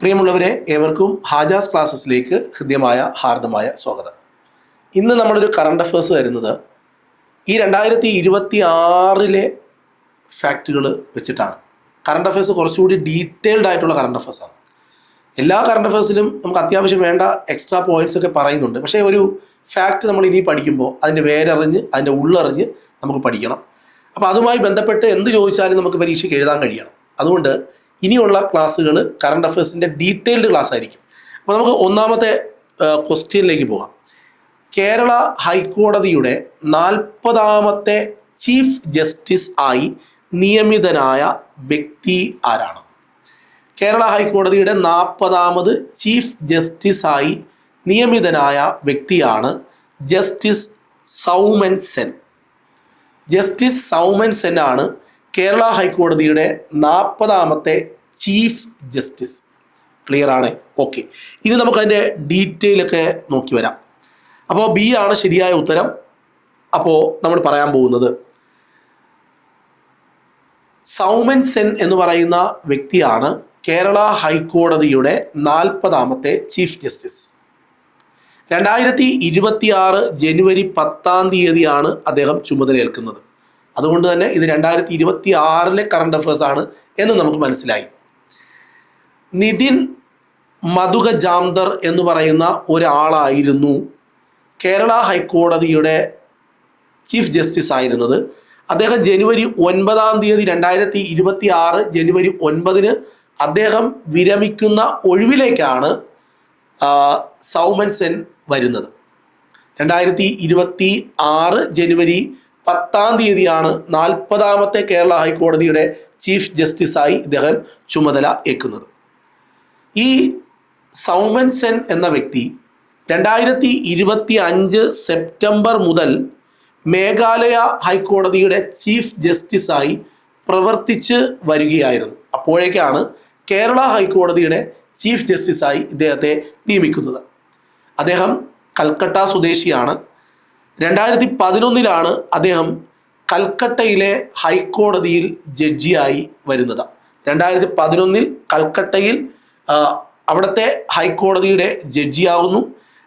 പ്രിയമുള്ളവരെ ഏവർക്കും ഹാജാസ് ക്ലാസ്സസിലേക്ക് ഹൃദ്യമായ ഹാർദമായ സ്വാഗതം. ഇന്ന് നമ്മളൊരു കറണ്ട് അഫേഴ്സ് വരുന്നത് ഈ രണ്ടായിരത്തി ഇരുപത്തി ആറിലെ ഫാക്റ്റുകൾ വെച്ചിട്ടാണ്. കറണ്ട് അഫേഴ്സ് കുറച്ചുകൂടി ഡീറ്റെയിൽഡ് ആയിട്ടുള്ള കറണ്ട് അഫേഴ്സാണ് എല്ലാ കറണ്ട് അഫേഴ്സിലും നമുക്ക് അത്യാവശ്യം വേണ്ട എക്സ്ട്രാ പോയിന്റ്സ് ഒക്കെ പറയുന്നുണ്ട്. പക്ഷേ ഒരു ഫാക്റ്റ് നമ്മൾ ഇനി പഠിക്കുമ്പോൾ അതിന്റെ വേരറിഞ്ഞ് അതിന്റെ ഉള്ളറിഞ്ഞ് നമുക്ക് പഠിക്കണം. അപ്പോൾ അതുമായി ബന്ധപ്പെട്ട് എന്ത് ചോദിച്ചാലും നമുക്ക് പരീക്ഷയ്ക്ക് എഴുതാൻ കഴിയണം. അതുകൊണ്ട് ഇനിയുള്ള ക്ലാസ്സുകൾ കറണ്ട് അഫയേഴ്സിന്റെ ഡീറ്റെയിൽഡ് ക്ലാസ് ആയിരിക്കും. അപ്പോൾ നമുക്ക് ഒന്നാമത്തെ ക്വസ്റ്റ്യനിലേക്ക് പോകാം. കേരള ഹൈക്കോടതിയുടെ നാൽപ്പതാമത്തെ ചീഫ് ജസ്റ്റിസ് ആയി നിയമിതനായ വ്യക്തി ആരാണ്? കേരള ഹൈക്കോടതിയുടെ നാൽപ്പതാമത് ചീഫ് ജസ്റ്റിസായി നിയമിതനായ വ്യക്തിയാണ് ജസ്റ്റിസ് സൗമൻ സെൻ. ജസ്റ്റിസ് സൗമൻ സെൻ ആണ് കേരള ഹൈക്കോടതിയുടെ നാൽപ്പതാമത്തെ ചീഫ് ജസ്റ്റിസ്. ക്ലിയർ ആണ്? ഓക്കെ ഇനി നമുക്കതിന്റെ ഡീറ്റെയിൽ ഒക്കെ നോക്കി വരാം. അപ്പോൾ ബി ആണ് ശരിയായ ഉത്തരം. അപ്പോൾ നമ്മൾ പറയാൻ പോകുന്നത് സൗമൻ സെൻ എന്ന് പറയുന്ന വ്യക്തിയാണ് കേരള ഹൈക്കോടതിയുടെ നാൽപ്പതാമത്തെ ചീഫ് ജസ്റ്റിസ്. രണ്ടായിരത്തി ജനുവരി പത്താം തീയതിയാണ് അദ്ദേഹം ചുമതലയേൽക്കുന്നത്. അതുകൊണ്ട് തന്നെ ഇത് രണ്ടായിരത്തി ഇരുപത്തി ആറിലെ കറണ്ട് അഫേഴ്സ് ആണ് എന്ന് നമുക്ക് മനസ്സിലായി. നിതിൻ മധുക ജാംദർ എന്ന് പറയുന്ന ഒരാളായിരുന്നു കേരള ഹൈക്കോടതിയുടെ ചീഫ് ജസ്റ്റിസ് ആയിരുന്നത്. അദ്ദേഹം ജനുവരി ഒൻപതാം തീയതി രണ്ടായിരത്തി ഇരുപത്തി ആറ് ജനുവരി ഒൻപതിന് അദ്ദേഹം വിരമിക്കുന്ന ഒഴിവിലേക്കാണ് സൗമൻ സെൻ വരുന്നത്. രണ്ടായിരത്തി ഇരുപത്തി ആറ് ജനുവരി പത്താം തീയതിയാണ് നാൽപ്പതാമത്തെ കേരള ഹൈക്കോടതിയുടെ ചീഫ് ജസ്റ്റിസായി ഇദ്ദേഹം ചുമതല ഏൽക്കുന്നത്. ഈ സൗമൻ സെൻ എന്ന വ്യക്തി രണ്ടായിരത്തി ഇരുപത്തി അഞ്ച് സെപ്റ്റംബർ മുതൽ മേഘാലയ ഹൈക്കോടതിയുടെ ചീഫ് ജസ്റ്റിസായി പ്രവർത്തിച്ച് വരികയായിരുന്നു. അപ്പോഴേക്കാണ് കേരള ഹൈക്കോടതിയുടെ ചീഫ് ജസ്റ്റിസായി ഇദ്ദേഹത്തെ നിയമിക്കുന്നത്. അദ്ദേഹം കൽക്കട്ട സ്വദേശിയാണ്. രണ്ടായിരത്തി പതിനൊന്നിലാണ് അദ്ദേഹം കൽക്കട്ടയിലെ ഹൈക്കോടതിയിൽ ജഡ്ജിയായി വരുന്നത്. രണ്ടായിരത്തി പതിനൊന്നിൽ കൽക്കട്ടയിൽ അവിടുത്തെ ഹൈക്കോടതിയുടെ ജഡ്ജിയാകുന്നു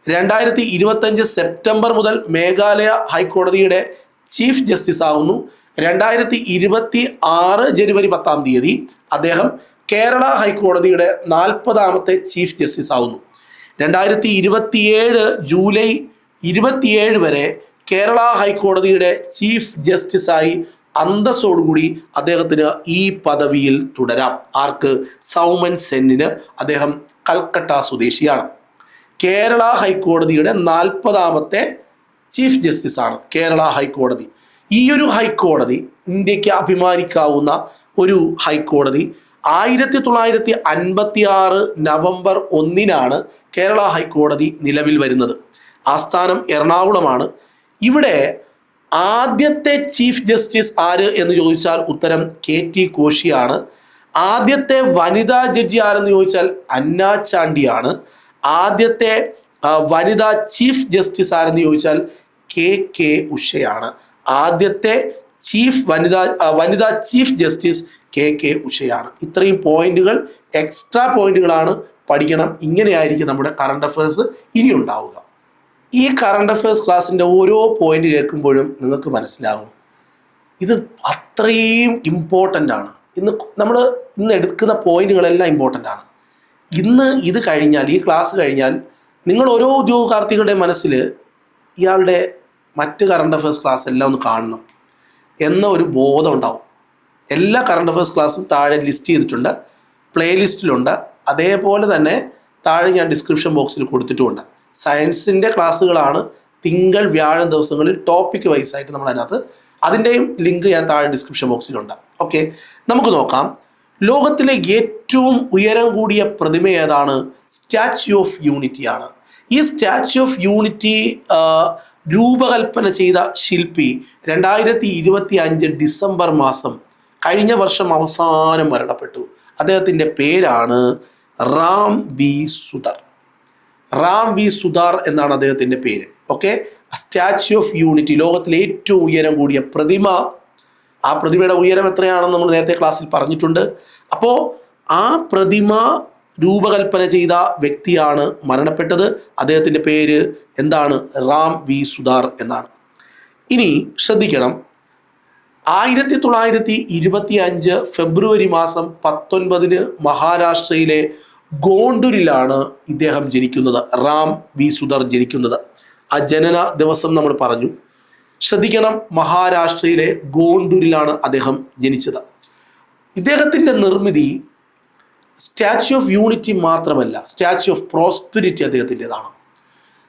രണ്ടായിരത്തി ഇരുപത്തഞ്ച് സെപ്റ്റംബർ മുതൽ മേഘാലയ ഹൈക്കോടതിയുടെ ചീഫ് ജസ്റ്റിസ് ആകുന്നു രണ്ടായിരത്തി ഇരുപത്തി ആറ് ജനുവരി പത്താം തീയതി അദ്ദേഹം കേരള ഹൈക്കോടതിയുടെ നാൽപ്പതാമത്തെ ചീഫ് ജസ്റ്റിസ് ആവുന്നു രണ്ടായിരത്തി ഇരുപത്തിയേഴ് ജൂലൈ ഇരുപത്തിയേഴ് വരെ കേരള ഹൈക്കോടതിയുടെ ചീഫ് ജസ്റ്റിസായി അന്തസ്സോടുകൂടി അദ്ദേഹത്തിന് ഈ പദവിയിൽ തുടരാം. ആർക്ക്? സൗമൻ സെന്നിന്. അദ്ദേഹം കൽക്കട്ട സ്വദേശിയാണ്. കേരള ഹൈക്കോടതിയുടെ നാൽപ്പതാമത്തെ ചീഫ് ആണ് കേരള ഹൈക്കോടതി. ഈ ഒരു ഹൈക്കോടതി ഇന്ത്യയ്ക്ക് അഭിമാനിക്കാവുന്ന ഒരു ഹൈക്കോടതി ആയിരത്തി തൊള്ളായിരത്തി അൻപത്തി ആറ് നവംബർ ഒന്നിനാണ് കേരള ഹൈക്കോടതി നിലവിൽ വരുന്നത്. ആസ്ഥാനം എറണാകുളമാണ്. ഇവിടെ ആദ്യത്തെ ചീഫ് ജസ്റ്റിസ് ആര് എന്ന് ചോദിച്ചാൽ ഉത്തരം കെ ടി കോശിയാണ്. ആദ്യത്തെ വനിതാ ജഡ്ജി ആരെന്ന് ചോദിച്ചാൽ അന്നാ ചാണ്ടിയാണ്. ആദ്യത്തെ വനിതാ ചീഫ് ജസ്റ്റിസ് ആരെന്ന് ചോദിച്ചാൽ കെ കെ ഉഷയാണ്. ആദ്യത്തെ ചീഫ് വനിതാ വനിതാ ചീഫ് ജസ്റ്റിസ് കെ കെ ഉഷയാണ്. ഇത്രയും പോയിന്റുകൾ എക്സ്ട്രാ പോയിന്റുകളാണ് പഠിക്കണം. ഇങ്ങനെയായിരിക്കും നമ്മുടെ കറണ്ട് അഫയേഴ്സ് ഇനി ഉണ്ടാവുക ഈ കറണ്ട് അഫയേഴ്സ് ക്ലാസ്സിന്റെ ഓരോ പോയിന്റ് കേൾക്കുമ്പോഴും നിങ്ങൾക്ക് മനസ്സിലാകും ഇത് അത്രയും ഇമ്പോർട്ടന്റ് ആണ്. ഇന്ന് നമ്മൾ ഇന്ന് എടുക്കുന്ന പോയിന്റുകളെല്ലാം ഇമ്പോർട്ടന്റ് ആണ്. ഇന്ന് ഇത് കഴിഞ്ഞാൽ ഈ ക്ലാസ് കഴിഞ്ഞാൽ നിങ്ങൾ ഓരോ ഉദ്യോഗാർത്ഥികളുടെ മനസ്സിൽ ഇയാളുടെ മറ്റ് കറണ്ട് അഫയേഴ്സ് ക്ലാസ് എല്ലാം ഒന്ന് കാണണം എന്ന ഒരു ബോധം ഉണ്ടാവും. എല്ലാ കറണ്ട് അഫയേഴ്സ് ക്ലാസ്സും താഴെ ലിസ്റ്റ് ചെയ്തിട്ടുണ്ട്. പ്ലേലിസ്റ്റിലുണ്ട് അതേപോലെ തന്നെ താഴെ ഞാൻ ഡിസ്ക്രിപ്ഷൻ ബോക്സിൽ കൊടുത്തിട്ടുമുണ്ട്. സയൻസിന്റെ ക്ലാസ്സുകളാണ് തിങ്കൾ വ്യാഴം ദിവസങ്ങളിൽ ടോപ്പിക് വൈസ് ആയിട്ട് നമ്മൾ അതിനകത്ത് അതിന്റെയും ലിങ്ക് ഞാൻ താഴെ ഡിസ്ക്രിപ്ഷൻ ബോക്സിലുണ്ട് ഓക്കെ നമുക്ക് നോക്കാം. ലോകത്തിലെ ഏറ്റവും ഉയരം കൂടിയ പ്രതിമ ഏതാണ്? സ്റ്റാച്യു ഓഫ് യൂണിറ്റി ആണ്. ഈ സ്റ്റാച്യു ഓഫ് യൂണിറ്റി രൂപകൽപ്പന ചെയ്ത ശില്പി രണ്ടായിരത്തി ഇരുപത്തി അഞ്ച് ഡിസംബർ മാസം കഴിഞ്ഞ വർഷം അവസാനം മരണപ്പെട്ടു. അദ്ദേഹത്തിന്റെ പേരാണ് റാം വി സുധർ. റാം വി സുധാർ എന്നാണ് അദ്ദേഹത്തിന്റെ പേര്. ഓക്കെ സ്റ്റാച്യു ഓഫ് യൂണിറ്റി ലോകത്തിലെ ഏറ്റവും ഉയരം കൂടിയ പ്രതിമ. ആ പ്രതിമയുടെ ഉയരം എത്രയാണെന്ന് നമ്മൾ നേരത്തെ ക്ലാസ്സിൽ പറഞ്ഞിട്ടുണ്ട്. അപ്പോൾ ആ പ്രതിമ രൂപകൽപ്പന ചെയ്ത വ്യക്തിയാണ് മരണപ്പെട്ടത്. അദ്ദേഹത്തിന്റെ പേര് എന്താണ്? റാം വി സുധാർ എന്നാണ്. ഇനി ശ്രദ്ധിക്കണം. ആയിരത്തി തൊള്ളായിരത്തി ഇരുപത്തി അഞ്ച് ഫെബ്രുവരി മാസം പത്തൊൻപതിന് മഹാരാഷ്ട്രയിലെ ഗോണ്ടൂരിലാണ് ഇദ്ദേഹം ജനിക്കുന്നത്. റാം വി സുധർ ജനിക്കുന്നത്. ആ ജനന ദിവസം നമ്മൾ പറഞ്ഞു. ശ്രദ്ധിക്കണം മഹാരാഷ്ട്രയിലെ ഗോണ്ടൂരിലാണ് അദ്ദേഹം ജനിച്ചത്. ഇദ്ദേഹത്തിന്റെ നിർമ്മിതി സ്റ്റാച്യു ഓഫ് യൂണിറ്റി മാത്രമല്ല സ്റ്റാച്യു ഓഫ് പ്രോസ്പിരിറ്റി അദ്ദേഹത്തിന്റെതാണ്.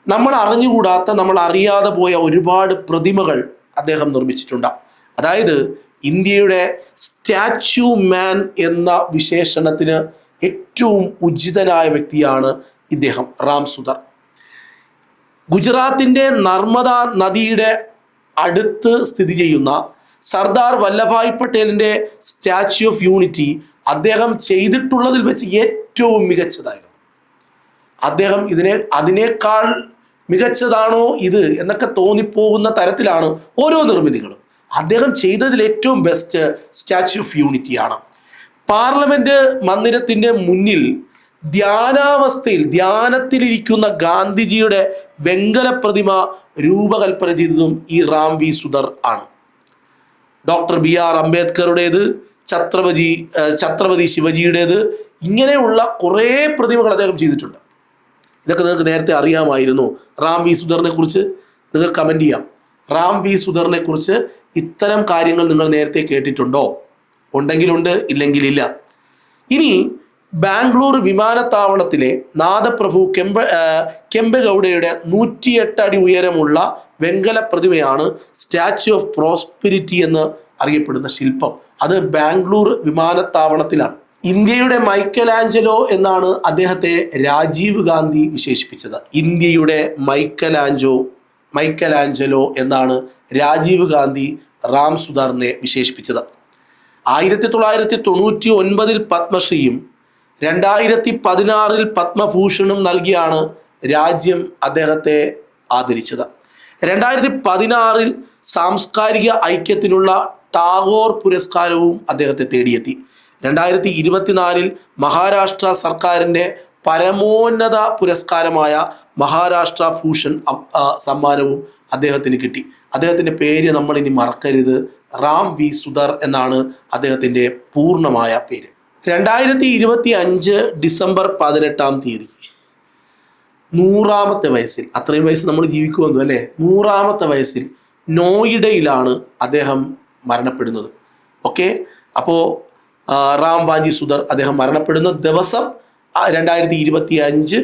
നമ്മൾ അറിഞ്ഞുകൂടാത്ത നമ്മൾ അറിയാതെ പോയ ഒരുപാട് പ്രതിമകൾ അദ്ദേഹം നിർമ്മിച്ചിട്ടുണ്ട്. അതായത് ഇന്ത്യയുടെ സ്റ്റാച്യു മാൻ എന്ന വിശേഷണത്തിന് ഏറ്റവും ഉചിതനായ വ്യക്തിയാണ് ഇദ്ദേഹം റാം സുധർ ഗുജറാത്തിന്റെ നർമ്മദ നദിയുടെ അടുത്ത് സ്ഥിതി ചെയ്യുന്ന സർദാർ വല്ലഭായ് പട്ടേലിന്റെ സ്റ്റാച്യു ഓഫ് യൂണിറ്റി അദ്ദേഹം ചെയ്തിട്ടുള്ളതിൽ വെച്ച് ഏറ്റവും മികച്ചതായിരുന്നു. അദ്ദേഹം ഇതിനെ അതിനേക്കാൾ മികച്ചതാണോ ഇത് എന്നൊക്കെ തോന്നിപ്പോകുന്ന തരത്തിലാണ് ഓരോ നിർമ്മിതികളും. അദ്ദേഹം ചെയ്തതിൽ ഏറ്റവും ബെസ്റ്റ് സ്റ്റാച്യു ഓഫ് യൂണിറ്റിയാണ് പാർലമെന്റ് മന്ദിരത്തിന്റെ മുന്നിൽ ധ്യാനാവസ്ഥയിൽ ധ്യാനത്തിലിരിക്കുന്ന ഗാന്ധിജിയുടെ വെങ്കല പ്രതിമ രൂപകൽപ്പന ചെയ്തതും ഈ റാം വി സുധർ ആണ്. ഡോക്ടർ ബി ആർ അംബേദ്കറുടേത് ഛത്രപതി ഛത്രപതി ശിവജിയുടേത് ഇങ്ങനെയുള്ള കുറേ പ്രതിമകൾ അദ്ദേഹം ചെയ്തിട്ടുണ്ട്. ഇതൊക്കെ നിങ്ങൾക്ക് നേരത്തെ അറിയാമായിരുന്നു. റാം വി സുധറിനെ കുറിച്ച് നിങ്ങൾക്ക് കമന്റ് ചെയ്യാം. റാം വി സുധറിനെ കുറിച്ച് ഇത്തരം കാര്യങ്ങൾ നിങ്ങൾ നേരത്തെ കേട്ടിട്ടുണ്ടോ? ഉണ്ടെങ്കിലുണ്ട് ഇല്ലെങ്കിലില്ല. ഇനി ബാംഗ്ലൂർ വിമാനത്താവളത്തിലെ നാദപ്രഭു കെമ്പ കെമ്പഗൗഡയുടെ നൂറ്റിയെട്ട് അടി ഉയരമുള്ള വെങ്കല പ്രതിമയാണ് സ്റ്റാച്യു ഓഫ് പ്രോസ്പിരിറ്റി എന്ന് അറിയപ്പെടുന്ന ശില്പം. അത് ബാംഗ്ലൂർ വിമാനത്താവളത്തിലാണ്. ഇന്ത്യയുടെ മൈക്കലാഞ്ചലോ എന്നാണ് അദ്ദേഹത്തെ രാജീവ് ഗാന്ധി വിശേഷിപ്പിച്ചത്. ഇന്ത്യയുടെ മൈക്കലാഞ്ചോ മൈക്കലാഞ്ചലോ എന്നാണ് രാജീവ് ഗാന്ധി റാം സുധാറിനെ വിശേഷിപ്പിച്ചത്. ആയിരത്തി തൊള്ളായിരത്തി തൊണ്ണൂറ്റി ഒൻപതിൽ പത്മശ്രീയും രണ്ടായിരത്തി പതിനാറിൽ പത്മഭൂഷണും നൽകിയാണ് രാജ്യം അദ്ദേഹത്തെ ആദരിച്ചത്. രണ്ടായിരത്തി പതിനാറിൽ സാംസ്കാരിക ഐക്യത്തിനുള്ള ടാഗോർ പുരസ്കാരവും അദ്ദേഹത്തെ തേടിയെത്തി. രണ്ടായിരത്തി ഇരുപത്തിനാലിൽ മഹാരാഷ്ട്ര സർക്കാരിന്റെ പരമോന്നത പുരസ്കാരമായ മഹാരാഷ്ട്ര ഭൂഷൺ സമ്മാനവും അദ്ദേഹത്തിന് കിട്ടി. അദ്ദേഹത്തിന്റെ പേര് നമ്മളിനി മറക്കരുത്. റാം വി സുധർ എന്നാണ് അദ്ദേഹത്തിന്റെ പൂർണമായ പേര്. രണ്ടായിരത്തി ഇരുപത്തി അഞ്ച് ഡിസംബർ പതിനെട്ടാം തീയതി. നൂറാമത്തെ വയസ്സിൽ അത്രയും വയസ്സ് നമ്മൾ ജീവിക്കുമെന്നു അല്ലേ? നൂറാമത്തെ വയസ്സിൽ നോയിഡയിലാണ് അദ്ദേഹം മരണപ്പെടുന്നത്. ഓക്കെ? അപ്പോൾ റാം വാജി സുധർ അദ്ദേഹം മരണപ്പെടുന്ന ദിവസം രണ്ടായിരത്തി ഇരുപത്തി അഞ്ച്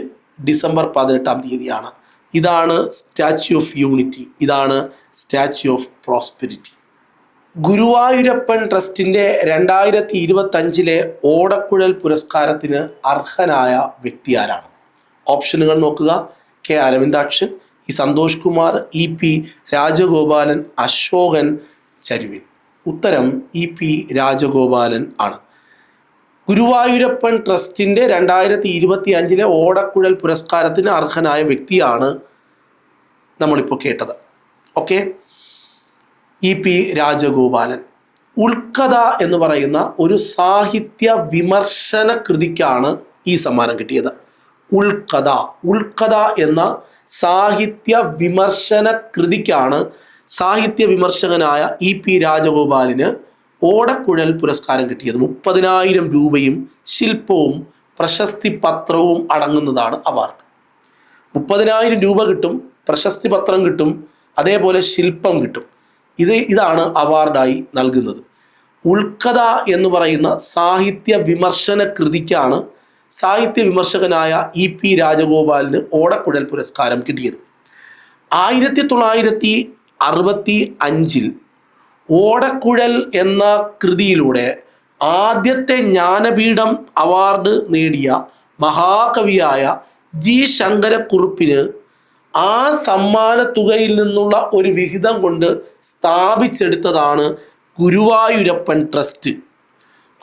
ഡിസംബർ പതിനെട്ടാം തീയതിയാണ്. ഇതാണ് സ്റ്റാച്യു ഓഫ് യൂണിറ്റി. ഇതാണ് സ്റ്റാച്യു ഓഫ് പ്രോസ്പെരിറ്റി. ഗുരുവായൂരപ്പൻ ട്രസ്റ്റിന്റെ രണ്ടായിരത്തി ഇരുപത്തഞ്ചിലെ ഓടക്കുഴൽ പുരസ്കാരത്തിന് അർഹനായ വ്യക്തി ആരാണ്? ഓപ്ഷനുകൾ നോക്കുക. K Aravindakshan E Santhosh Kumar E P Rajagopalan Ashokan Charuvil. ഉത്തരം ഇ പി രാജഗോപാലൻ ആണ്. ഗുരുവായൂരപ്പൻ ട്രസ്റ്റിന്റെ രണ്ടായിരത്തി ഇരുപത്തി അഞ്ചിലെ ഓടക്കുഴൽ പുരസ്കാരത്തിന് അർഹനായ വ്യക്തിയാണ് നമ്മളിപ്പോൾ കേട്ടത്. ഓക്കെ? E P Rajagopalan. ഉൾക്കഥ എന്ന് പറയുന്ന ഒരു സാഹിത്യ വിമർശന കൃതിക്കാണ് ഈ സമ്മാനം കിട്ടിയത്. ഉൾക്കഥ ഉൾക്കഥ എന്ന സാഹിത്യ വിമർശന കൃതിക്കാണ് സാഹിത്യ വിമർശകനായ ഇ പി രാജഗോപാലിന് ഓടക്കുഴൽ പുരസ്കാരം കിട്ടിയത്. മുപ്പതിനായിരം രൂപയും ശില്പവും പ്രശസ്തി പത്രവും അടങ്ങുന്നതാണ് അവാർഡ്. മുപ്പതിനായിരം രൂപ കിട്ടും പ്രശസ്തി പത്രം കിട്ടും അതേപോലെ ശില്പം കിട്ടും. ഇത് ഇതാണ് അവാർഡായി നൽകുന്നത്. ഉൾക്കഥ എന്ന് പറയുന്ന സാഹിത്യ വിമർശന കൃതിക്കാണ് സാഹിത്യ വിമർശകനായ ഇ പി രാജഗോപാലിന് ഓടക്കുഴൽ പുരസ്കാരം കിട്ടിയത്. ആയിരത്തി തൊള്ളായിരത്തി അറുപത്തി അഞ്ചിൽ ഓടക്കുഴൽ എന്ന കൃതിയിലൂടെ ആദ്യത്തെ ജ്ഞാനപീഠം അവാർഡ് നേടിയ മഹാകവിയായ ജി ശങ്കരക്കുറുപ്പിന് ആ സമ്മാന തുകയിൽ നിന്നുള്ള ഒരു വിഹിതം കൊണ്ട് സ്ഥാപിച്ചെടുത്തതാണ് ഗുരുവായൂരപ്പൻ ട്രസ്റ്റ്.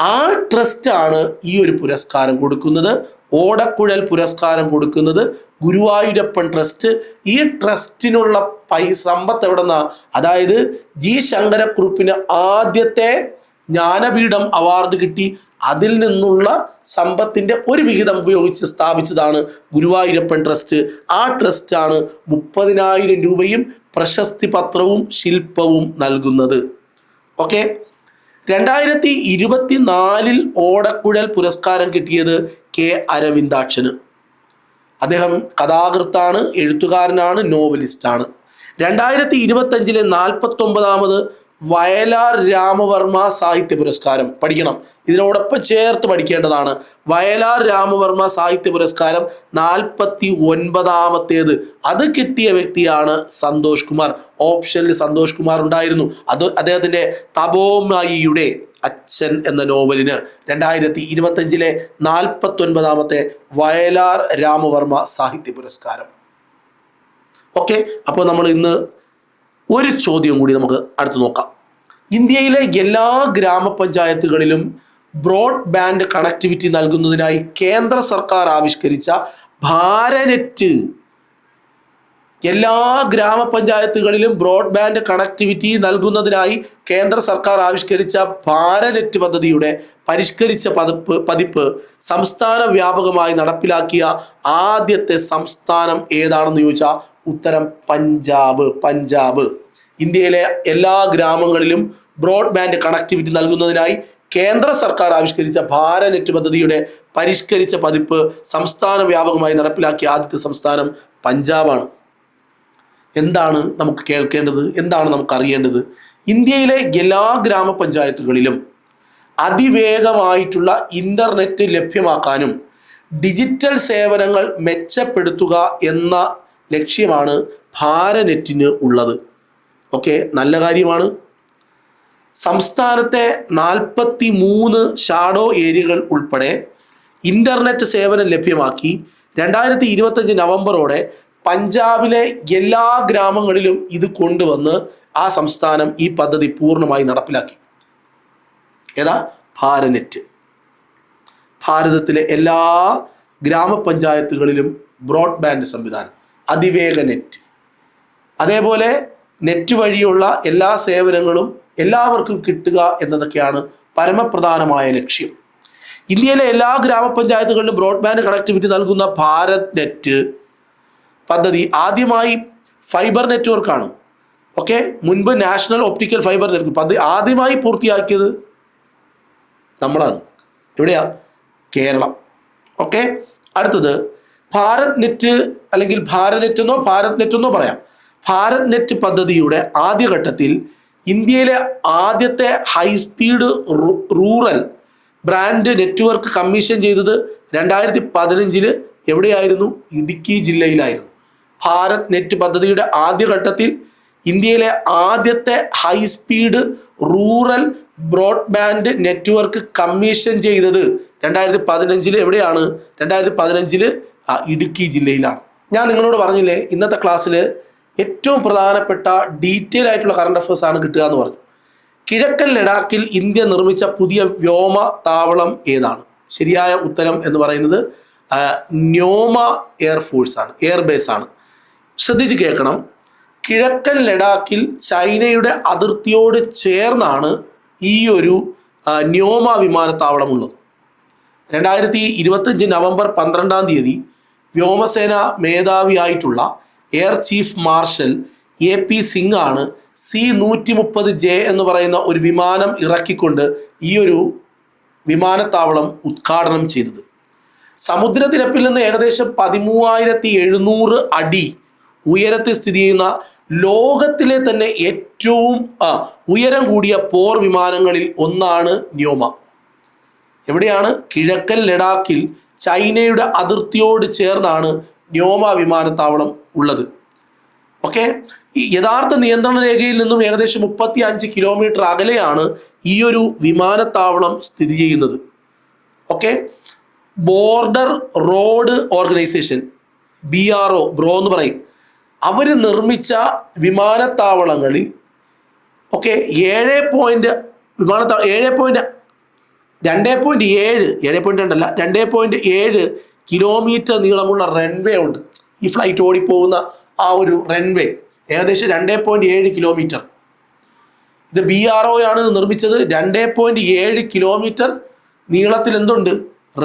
ആ ട്രസ്റ്റാണ് ഈ ഒരു പുരസ്കാരം കൊടുക്കുന്നത്. ഓടക്കുഴൽ പുരസ്കാരം കൊടുക്കുന്നത് ഗുരുവായൂരപ്പൻ ട്രസ്റ്റ്. ഈ ട്രസ്റ്റിനുള്ള പൈ സമ്പത്ത് എവിടെ നിന്നാ അതായത് ജി ശങ്കരക്കുറുപ്പിന് ആദ്യത്തെ ജ്ഞാനപീഠം അവാർഡ് കിട്ടി. അതിൽ നിന്നുള്ള സമ്പത്തിന്റെ ഒരു വിഹിതം ഉപയോഗിച്ച് സ്ഥാപിച്ചതാണ് ഗുരുവായൂരപ്പൻ ട്രസ്റ്റ്. ആ ട്രസ്റ്റാണ് മുപ്പതിനായിരം രൂപയും പ്രശസ്തി പത്രവും ശില്പവും നൽകുന്നത്. ഓക്കെ? രണ്ടായിരത്തി ഇരുപത്തിനാലിൽ ഓടക്കുഴൽ പുരസ്കാരം കിട്ടിയത് കെ അരവിന്ദാക്ഷന്. അദ്ദേഹം കഥാകൃത്താണ് എഴുത്തുകാരനാണ് നോവലിസ്റ്റാണ്. രണ്ടായിരത്തി ഇരുപത്തഞ്ചിലെ നാൽപ്പത്തി ഒമ്പതാമത് വയലാർ രാമവർമ്മ സാഹിത്യ പുരസ്കാരം പഠിക്കണം. ഇതിനോടൊപ്പം ചേർത്ത് പഠിക്കേണ്ടതാണ് വയലാർ രാമവർമ്മ സാഹിത്യ പുരസ്കാരം നാൽപ്പത്തി ഒൻപതാമത്തേത് അത് കിട്ടിയ വ്യക്തിയാണ് സന്തോഷ് കുമാർ. ഓപ്ഷനിൽ സന്തോഷ് കുമാർ ഉണ്ടായിരുന്നു. അത് അദ്ദേഹത്തിന്റെ തപോമായിയുടെ അച്ഛൻ എന്ന നോവലിന് രണ്ടായിരത്തി ഇരുപത്തഞ്ചിലെ നാൽപ്പത്തി ഒൻപതാമത്തെ വയലാർ രാമവർമ്മ സാഹിത്യ പുരസ്കാരം. ഓക്കെ അപ്പോൾ നമ്മൾ ഇന്ന് ഒരു ചോദ്യം കൂടി നമുക്ക് അടുത്ത് നോക്കാം. ഇന്ത്യയിലെ എല്ലാ ഗ്രാമപഞ്ചായത്തുകളിലും ബ്രോഡ്ബാൻഡ് കണക്ടിവിറ്റി നൽകുന്നതിനായി കേന്ദ്ര സർക്കാർ ആവിഷ്കരിച്ച ഭാരനെറ്റ്. എല്ലാ ഗ്രാമപഞ്ചായത്തുകളിലും ബ്രോഡ്ബാൻഡ് കണക്ടിവിറ്റി നൽകുന്നതിനായി കേന്ദ്ര സർക്കാർ ആവിഷ്കരിച്ച ഭാരനെറ്റ് പദ്ധതിയുടെ പരിഷ്കരിച്ച പതിപ്പ് പതിപ്പ് സംസ്ഥാന വ്യാപകമായി നടപ്പിലാക്കിയ ആദ്യത്തെ സംസ്ഥാനം ഏതാണെന്ന് ചോദിച്ചാൽ ഉത്തരം പഞ്ചാബ് പഞ്ചാബ്. ഇന്ത്യയിലെ എല്ലാ ഗ്രാമങ്ങളിലും ബ്രോഡ്ബാൻഡ് കണക്ടിവിറ്റി നൽകുന്നതിനായി കേന്ദ്ര സർക്കാർ ആവിഷ്കരിച്ച ഭാര നെറ്റ് പദ്ധതിയുടെ പരിഷ്കരിച്ച പതിപ്പ് സംസ്ഥാന വ്യാപകമായി നടപ്പിലാക്കിയ ആദ്യത്തെ സംസ്ഥാനം പഞ്ചാബാണ്. എന്താണ് നമുക്ക് കേൾക്കേണ്ടത്? എന്താണ് നമുക്ക് അറിയേണ്ടത്? ഇന്ത്യയിലെ എല്ലാ ഗ്രാമപഞ്ചായത്തുകളിലും അതിവേഗമായിട്ടുള്ള ഇന്റർനെറ്റ് ലഭ്യമാക്കാനും ഡിജിറ്റൽ സേവനങ്ങൾ മെച്ചപ്പെടുത്തുക എന്ന ലക്ഷ്യമാണ് ഭാരനെറ്റിന് ഉള്ളത്. ഓക്കെ നല്ല കാര്യമാണ്. സംസ്ഥാനത്തെ നാൽപ്പത്തി മൂന്ന് ഷാഡോ ഏരിയകൾ ഉൾപ്പെടെ ഇന്റർനെറ്റ് സേവനം ലഭ്യമാക്കി രണ്ടായിരത്തി ഇരുപത്തഞ്ച് നവംബറോടെ പഞ്ചാബിലെ എല്ലാ ഗ്രാമങ്ങളിലും ഇത് കൊണ്ടുവന്ന് ആ സംസ്ഥാനം ഈ പദ്ധതി പൂർണമായി നടപ്പിലാക്കി. ഏതാ? ഭാരനെറ്റ്. ഭാരതത്തിലെ എല്ലാ ഗ്രാമപഞ്ചായത്തുകളിലും ബ്രോഡ്ബാൻഡ് സംവിധാനം. അതിവേഗ നെറ്റ് അതേപോലെ നെറ്റ് വഴിയുള്ള എല്ലാ സേവനങ്ങളും എല്ലാവർക്കും കിട്ടുക എന്നതൊക്കെയാണ് പരമപ്രധാനമായ ലക്ഷ്യം. ഇന്ത്യയിലെ എല്ലാ ഗ്രാമപഞ്ചായത്തുകളിലും ബ്രോഡ്ബാൻഡ് കണക്ടിവിറ്റി നൽകുന്ന ഭാരത് നെറ്റ് പദ്ധതി ആദ്യമായി ഫൈബർ നെറ്റ്വർക്കാണ് ഓക്കെ? മുൻപ് നാഷണൽ ഒപ്റ്റിക്കൽ ഫൈബർ നെറ്റ്വർക്ക് പദ്ധതി ആദ്യമായി പൂർത്തിയാക്കിയത് നമ്മളാണ്. എവിടെയാ കേരളം. ഓക്കെ? അടുത്തത് ഭാരത് നെറ്റ് അല്ലെങ്കിൽ ഭാരത് നെറ്റ് എന്നോ ഭാരത് നെറ്റ് എന്നോ പറയാം. ഭാരത് നെറ്റ് പദ്ധതിയുടെ ആദ്യഘട്ടത്തിൽ ഇന്ത്യയിലെ ആദ്യത്തെ high speed rural brand network commission ചെയ്തത് രണ്ടായിരത്തി പതിനഞ്ചിൽ എവിടെയായിരുന്നു? ഇടുക്കി ജില്ലയിലായിരുന്നു. ഭാരത് നെറ്റ് പദ്ധതിയുടെ ആദ്യഘട്ടത്തിൽ ഇന്ത്യയിലെ ആദ്യത്തെ high speed rural broadband network commission ചെയ്തത് രണ്ടായിരത്തി പതിനഞ്ചിൽ എവിടെയാണ്? രണ്ടായിരത്തി പതിനഞ്ചിൽ ഇടുക്കി ജില്ലയിലാണ്. ഞാൻ നിങ്ങളോട് പറഞ്ഞില്ലേ ഇന്നത്തെ ക്ലാസ്സിൽ ഏറ്റവും പ്രധാനപ്പെട്ട ഡീറ്റെയിൽ ആയിട്ടുള്ള കറണ്ട് അഫയേഴ്സ് ആണ് കിട്ടുക എന്ന് പറഞ്ഞു. കിഴക്കൻ ലഡാക്കിൽ ഇന്ത്യ നിർമ്മിച്ച പുതിയ വ്യോമ താവളം ഏതാണ്? ശരിയായ ഉത്തരം എന്ന് പറയുന്നത് ന്യോമ എയർഫോഴ്സ് ആണ് എയർബേസ് ആണ്. ശ്രദ്ധിച്ച് കേൾക്കണം. കിഴക്കൻ ലഡാക്കിൽ ചൈനയുടെ അതിർത്തിയോട് ചേർന്നാണ് ഈ ഒരു ന്യോമ വിമാനത്താവളം ഉള്ളത്. രണ്ടായിരത്തി ഇരുപത്തഞ്ച് നവംബർ പന്ത്രണ്ടാം തീയതി വ്യോമസേന മേധാവിയായിട്ടുള്ള air chief marshal A P Singh ആണ് സി നൂറ്റി മുപ്പത് ജെ എന്ന് പറയുന്ന ഒരു വിമാനം ഇറക്കിക്കൊണ്ട് ഈ ഒരു വിമാനത്താവളം ഉദ്ഘാടനം ചെയ്തത്. സമുദ്രനിരപ്പിൽ നിന്ന് ഏകദേശം പതിമൂവായിരത്തി എഴുന്നൂറ് അടി ഉയരത്തിൽ സ്ഥിതി ചെയ്യുന്ന ലോകത്തിലെ തന്നെ ഏറ്റവും ഉയരം കൂടിയ പോർ വിമാനങ്ങളിൽ ഒന്നാണ് ന്യോമ. എവിടെയാണ്? കിഴക്കൻ ലഡാക്കിൽ ചൈനയുടെ അതിർത്തിയോട് ചേർന്നാണ് വ്യോമ വിമാനത്താവളം ഉള്ളത്. ഓക്കെ യഥാർത്ഥ നിയന്ത്രണ രേഖയിൽ നിന്നും ഏകദേശം മുപ്പത്തി അഞ്ച് കിലോമീറ്റർ അകലെയാണ് ഈ ഒരു വിമാനത്താവളം സ്ഥിതി ചെയ്യുന്നത്. Okay border road organisation B R O BRO എന്ന് പറയും. അവർ നിർമ്മിച്ച വിമാനത്താവളങ്ങളിൽ ഓക്കെ ഏഴ് പോയിന്റ് വിമാനത്താവളം ഏഴ് പോയിന്റ് രണ്ട് പോയിന്റ് ഏഴ് ഏഴ് പോയിന്റ് രണ്ടല്ല രണ്ടേ പോയിന്റ് ഏഴ് കിലോമീറ്റർ നീളമുള്ള റൺവേ ഉണ്ട്. ഈ ഫ്ലൈറ്റ് ഓടിപ്പോകുന്ന ആ ഒരു റൺവേ ഏകദേശം രണ്ടേ പോയിന്റ് ഏഴ് കിലോമീറ്റർ ഇത് ബി ആർ ഒ ആണ് നിർമ്മിച്ചത്. രണ്ടേ പോയിന്റ് ഏഴ് കിലോമീറ്റർ നീളത്തിൽ എന്തുണ്ട്?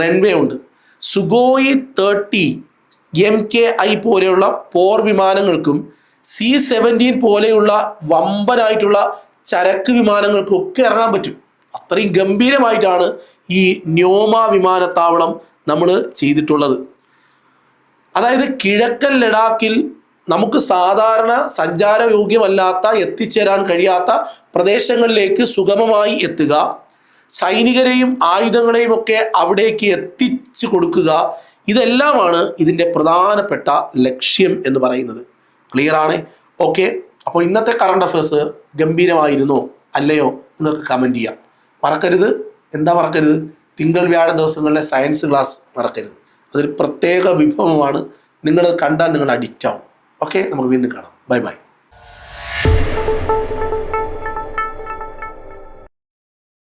റൺവേ ഉണ്ട്. Sukhoi thirty M K I പോലെയുള്ള പോർ വിമാനങ്ങൾക്കും സി സെവന്റീൻ പോലെയുള്ള വമ്പനായിട്ടുള്ള ചരക്ക് വിമാനങ്ങൾക്കും ഒക്കെ ഇറങ്ങാൻ പറ്റും. അത്രയും ഗംഭീരമായിട്ടാണ് ഈ ന്യോമ വിമാനത്താവളം നമ്മൾ ചെയ്തിട്ടുള്ളത്. അതായത് കിഴക്കൻ ലഡാക്കിൽ നമുക്ക് സാധാരണ സഞ്ചാരയോഗ്യമല്ലാത്ത എത്തിച്ചേരാൻ കഴിയാത്ത പ്രദേശങ്ങളിലേക്ക് സുഗമമായി എത്തുക സൈനികരെയും ആയുധങ്ങളെയും ഒക്കെ അവിടേക്ക് എത്തിച്ചു കൊടുക്കുക ഇതെല്ലാമാണ് ഇതിന്റെ പ്രധാനപ്പെട്ട ലക്ഷ്യം എന്ന് പറയുന്നത്. ക്ലിയർ ആണ്? ഓക്കെ അപ്പോൾ ഇന്നത്തെ കറണ്ട് അഫയേഴ്സ് ഗംഭീരമായിരുന്നോ? അല്ലയോ? എന്നൊക്കെ കമന്റ് ചെയ്യാം. മറക്കരുത്. എന്താ മറക്കരുത്? തിങ്കൾ വ്യാഴ ദിവസങ്ങളിലെ സയൻസ് ക്ലാസ് മറക്കരുത്. അതൊരു പ്രത്യേക വിഭവമാണ്. നിങ്ങളത് കണ്ടാൽ നിങ്ങൾ അഡിക്റ്റ് ആവും. ഓക്കെ നമുക്ക് വീണ്ടും കാണാം. Bye bye